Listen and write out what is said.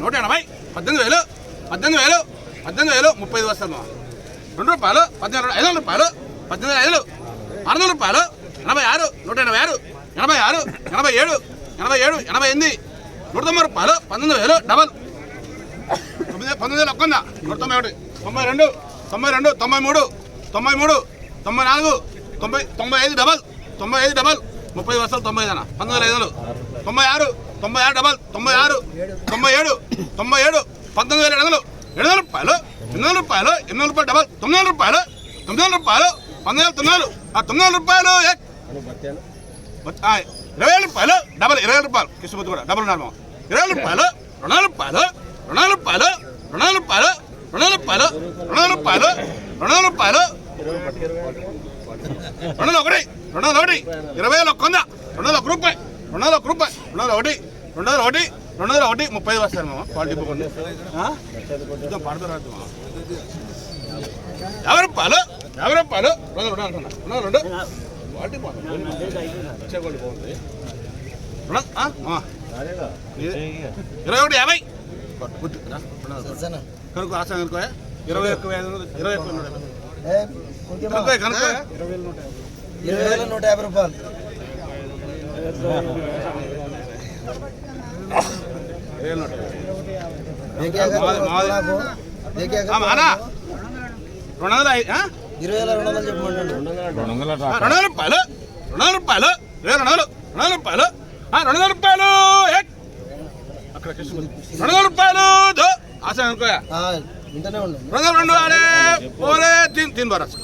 నూట ఎనభై పద్దెనిమిది వేలు పద్దెనిమిది వేలు పద్దెనిమిది వేలు ముప్పై ఐదు వస్తాను. రెండు రూపాయలు పద్దెనిమిది ఐదు వందల రూపాయలు పద్దెనిమిది ఐదు ఆరు వందల రూపాయలు ఎనభై ఆరు నూట ఎనభై ఆరు ఎనభై ఆరు ఎనభై ఏడు ఎనభై ఏడు ఎనభై ఎనిమిది నూట తొంభై రూపాయలు పంతొమ్మిది వేలు డబల్. తొమ్మిది పంతొమ్మిది వేలు ఒక్కందా నూట తొంభై ఒకటి తొంభై రెండు తొంభై రెండు తొంభై మూడు తొంభై మూడు తొంభై నాలుగు తొంభై తొంభై ఐదు డబల్ తొంభై ఐదు డబల్ ముప్పై వరుసలు తొంభై ఐదు అన్న. పంతొమ్మిది ఐదు వందలు. తొంభై ఆరు తొంభై ఆరు డబల్ తొంభై ఆరు తొంభై ఏడు తొంభై ఏడు పంతొమ్మిది వేల ఎనిమిది వందలు ఏడు వందల రూపాయలు ఎనిమిది వందల రూపాయలు ఎనిమిది వందల రూపాయలు డబల్ తొమ్మిది వందల రూపాయలు తొమ్మిది వందల రూపాయలు పంతొమ్మిది వేల తొమ్మిది వందలు ఆ తొమ్మిది వందల రూపాయలు ఇరవై వేల రూపాయలు డబల్ ఇరవై వేల రూపాయలు కృష్ణమూర్తి కూడా డబల్ ఉన్నారు ఇరవై వేల రూపాయలు రెండు వందల రూపాయలు రెండు వందల రూపాయలు రెండు వందల రూపాయలు రెండు వందల రూపాయలు రెండు వందల రూపాయలు రెండు వందల రూపాయలు రెండు ఒకటి రెండు వందల ఒకటి ఇరవై వేల ఒక్క వంద రెండు వేల ఒక రూపాయి రెండు వేల ఒక రూపాయి రెండు వందల ఒకటి రెండు వందల ఒకటి రెండు వందల ఒకటి ముప్పై ఐదు వస్తారు మామ క్వాలిటీ బుక్ ఉంది ఆ? కొంచెం పాడుతూ రాదు మామ యాభై రూపాయలు యాభై రూపాయలు రెండు వందల రెండు అంటున్నా రెండు వందల రెండు క్వాలిటీ బాగుంది వచ్చే క్వాలిటీ బాగుంది రెండు వందల- ఆ? మామ. ఇది- ఇరవై ఒకటి యాభై గుర్తు రా, రెండు వందల ఒకటి. కనుక్కో ఆశ కనుక్కో ఇరవై ఒక్క ఐదు వందలు ఇరవై ఒక్క నూట యాభై కనుక్కో కనుక్కో ఇరవై వేల నూట యాభై రూపాయలు రెండు వందల? ఇరవై వేల రెండు వందలు చెప్పమండి ఆ, రెండు వందల రూపాయలు. రెండు వందల రూపాయలు. ఇరవై రెండు వందలు రెండు వందల రూపాయలు. రెండు వందల రూపాయలు. ఏక్. అక్కడ. రెండు వందల రూపాయలు. ఆశ అనుకోయా? రెండు వందల రెండు అరే పోలే తిన్ తిన్ బరస్.